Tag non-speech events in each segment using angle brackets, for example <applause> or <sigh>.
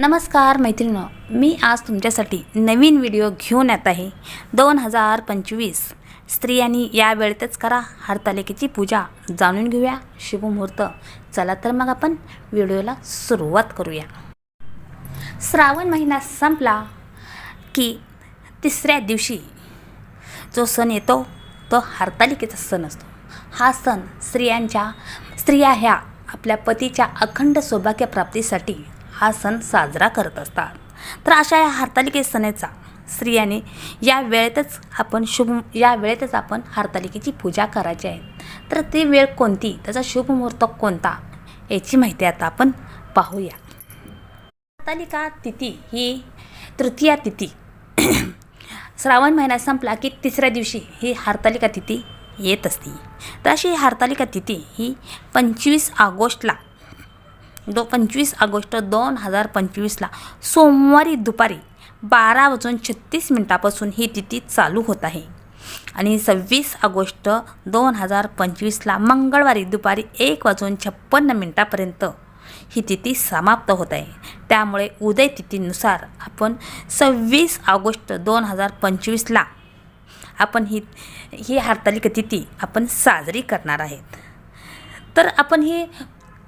नमस्कार मैत्रिणो मी आज तुमच्यासाठी नवीन व्हिडिओ घेऊन येत आहे. दोन हजार पंचवीस. स्त्रियांनी या वेळेतच करा हरतालिकेची पूजा. जाणून घेऊया शुभमुहूर्त चला तर मग आपण व्हिडिओला सुरुवात करूया. श्रावण महिना संपला की तिसऱ्या दिवशी जो सण येतो तो हरतालिकेचा सण असतो. हा सण स्त्रियांच्या स्त्रिया ह्या आपल्या पतीच्या अखंड सौभाग्यप्राप्तीसाठी हा सण साजरा करत असतात. तर अशा या हरतालिके सणाचा स्त्रियाने या वेळेतच आपण शुभ या वेळेतच आपण हरतालिकेची पूजा करायची आहे. तर ती वेळ कोणती? त्याचा शुभ मुहूर्त कोणता? याची माहिती आता आपण पाहूया. हरतालिका तिथी ही तृतीया तिथी. <clears throat> श्रावण महिना संपला की तिसऱ्या दिवशी ही हरतालिका तिथी येत असते. तर अशी हरतालिका तिथी ही पंचवीस ऑगस्टला दो पंचवीस ऑगस्ट दोन हजार पंचवीसला. सोमवारी दुपारी बारा वाजून छत्तीस मिनटापासून ही तिथी चालू होत आहे. आणि सव्वीस ऑगस्ट दोन हजार पंचवीसला मंगळवारी दुपारी एक वाजून छप्पन्न मिनटापर्यंत ही तिथी समाप्त होत आहे. त्यामुळे उदय तिथीनुसार आपण सव्वीस ऑगस्ट दोन हजार पंचवीसला आपण ही ही हरतालिका तिथी आपण साजरी करणार आहेत. तर आपण ही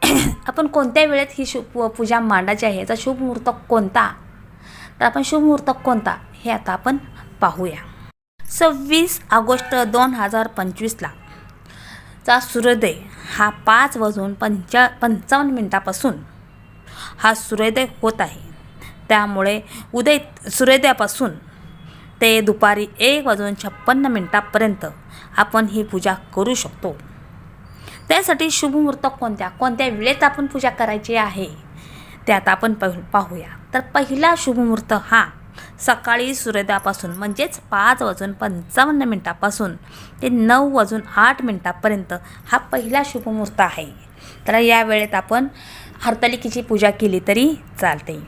<coughs> आपण कोणत्या वेळेत ही शुभ पूजा मांडायची आहे? याचा शुभ मुहूर्त कोणता? तर आपण शुभ मुहूर्त कोणता? हे आता आपण पाहूया. सव्वीस ऑगस्ट दोन हजार पंचवीसला चा सूर्योदय हा पाच वाजून पंचा पंचावन्न मिनटापासून हा सूर्योदय होत आहे. त्यामुळे उदय सूर्योदयापासून ते दुपारी एक वाजून छप्पन्न मिनटापर्यंत आपण ही पूजा करू शकतो. त्यासाठी शुभमुहूर्त कोणत्या? कोणत्या वेळेत आपण पूजा करायची आहे? ते आता आपण पाहू पाहूया. तर पहिला शुभमुहूर्त हा सकाळी सूर्योदयापासून म्हणजेच पाच वाजून पंचावन्न मिनटापासून ते नऊ वाजून आठ मिनटापर्यंत हा पहिला शुभमुहूर्त आहे. तर या वेळेत आपण हरतालिकेची पूजा केली तरी चालते.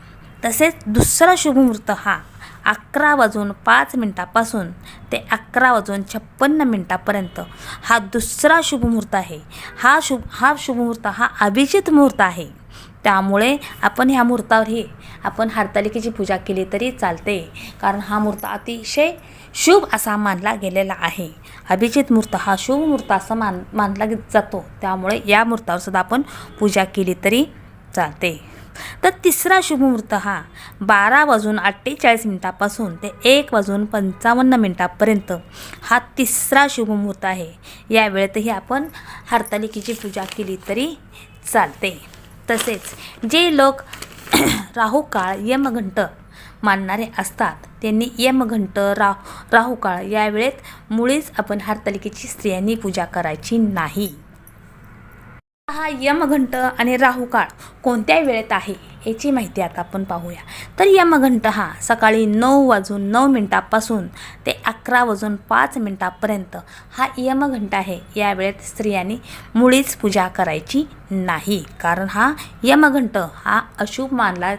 तसेच दुसरा शुभमुहूर्त हा अकरा वाजून पाच मिनटापासून ते अकरा वाजून छप्पन्न मिनटापर्यंत हा दुसरा शुभमुहूर्त आहे. हा शुभ हा शुभमुहूर्त हा अभिजित मुहूर्त आहे. त्यामुळे आपण ह्या मुहूर्तावरही आपण हरतालिकेची पूजा केली तरी चालते. कारण हा मुहूर्त अतिशय शुभ असा मानला गेलेला आहे. अभिजित मुहूर्त हा शुभ मुहूर्त असा मान मानला जातो. त्यामुळे या मुहूर्तावर सुद्धा आपण पूजा केली तरी चालते. तर तिसरा शुभमुहूर्त हा बारा वाजून अठ्ठेचाळीस मिनटापासून ते एक वाजून पंचावन्न मिनटापर्यंत हा तिसरा शुभमुहूर्त आहे. या वेळेतही आपण हरतालिकेची पूजा केली तरी चालते. तसेच जे लोक <clears throat> राहू काळ यमघंट मानणारे असतात त्यांनी यमघंट रा राहू काळ या वेळेत मुळीच आपण हरतालिकेची स्त्रियांनी पूजा करायची नाही. हा यमघंट आणि राहुकाळ कोणत्या वेळेत आहे. याची माहिती आता आपण पाहूया. तर यमघंट हा सकाळी नऊ वाजून नऊ मिनटापासून ते अकरा वाजून पाच मिनटापर्यंत हा यमघंट आहे. या वेळेत स्त्रियांनी मुळीच पूजा करायची नाही. कारण हा यमघंट हा अशुभ मानला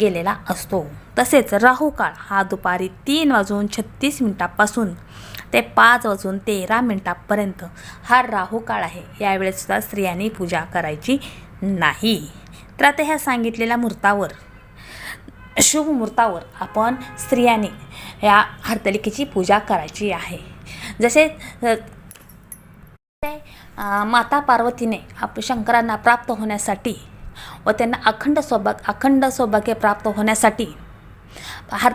गेलेला असतो. तसेच राहुकाळ हा दुपारी तीन वाजून छत्तीस मिनटापासून ते पाच वाजून तेरा मिनटापर्यंत हा राहू काळ आहे. यावेळेसुद्धा स्त्रियांनी पूजा करायची नाही. तर आता ह्या सांगितलेल्या मुहूर्तावर शुभ मुहूर्तावर आपण स्त्रियांनी या हरतालिकेची पूजा करायची आहे. जसे माता पार्वतीने आप शंकरांना प्राप्त होण्यासाठी व त्यांना अखंड सौभाग अखंड सौभाग्य प्राप्त होण्यासाठी हर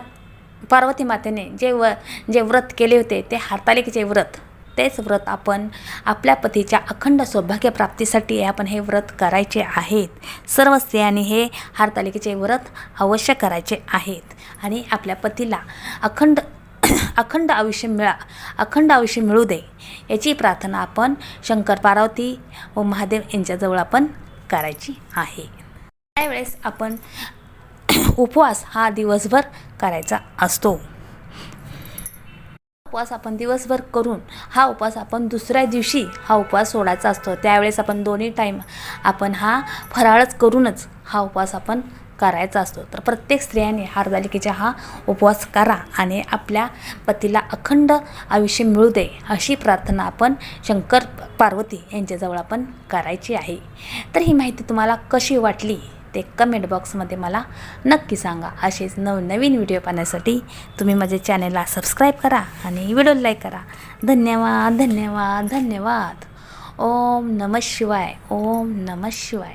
पार्वती मातेने जे व जे व्रत केले होते ते हरतालिकेचे व्रत तेच व्रत आपण आपल्या पतीच्या अखंड सौभाग्यप्राप्तीसाठी आपण हे व्रत करायचे आहेत. सर्व स्त्रियांनी हे हारतालिकेचे व्रत अवश्य करायचे आहेत. आणि आपल्या पतीला अखंड अखंड आयुष्य मिळा अखंड आयुष्य मिळू दे याची प्रार्थना आपण शंकर पार्वती व महादेव यांच्याजवळ आपण करायची आहे. त्यावेळेस आपण <clears throat> उपवास हा दिवसभर करायचा असतो. उपवास आपण दिवसभर करून हा उपवास आपण दुसऱ्या दिवशी हा उपवास सोडायचा असतो. त्यावेळेस आपण दोन्ही टाईम आपण हा फराळच करूनच हा उपवास आपण करायचा असतो. तर प्रत्येक स्त्रियाने हारदालिकेचा हा उपवास करा आणि आपल्या पतीला अखंड आयुष्य मिळू दे अशी प्रार्थना आपण शंकर पार्वती यांच्याजवळ आपण करायची आहे. तर ही माहिती तुम्हाला कशी वाटली? ते कमेंट बॉक्समध्ये मला नक्की सांगा. असेच नवनवीन व्हिडिओ पाहण्यासाठी तुम्ही माझ्या चॅनलला सबस्क्राईब करा आणि व्हिडिओ लाईक करा. धन्यवाद धन्यवाद धन्यवाद. ओम नम शिवाय ओम नम शिवाय.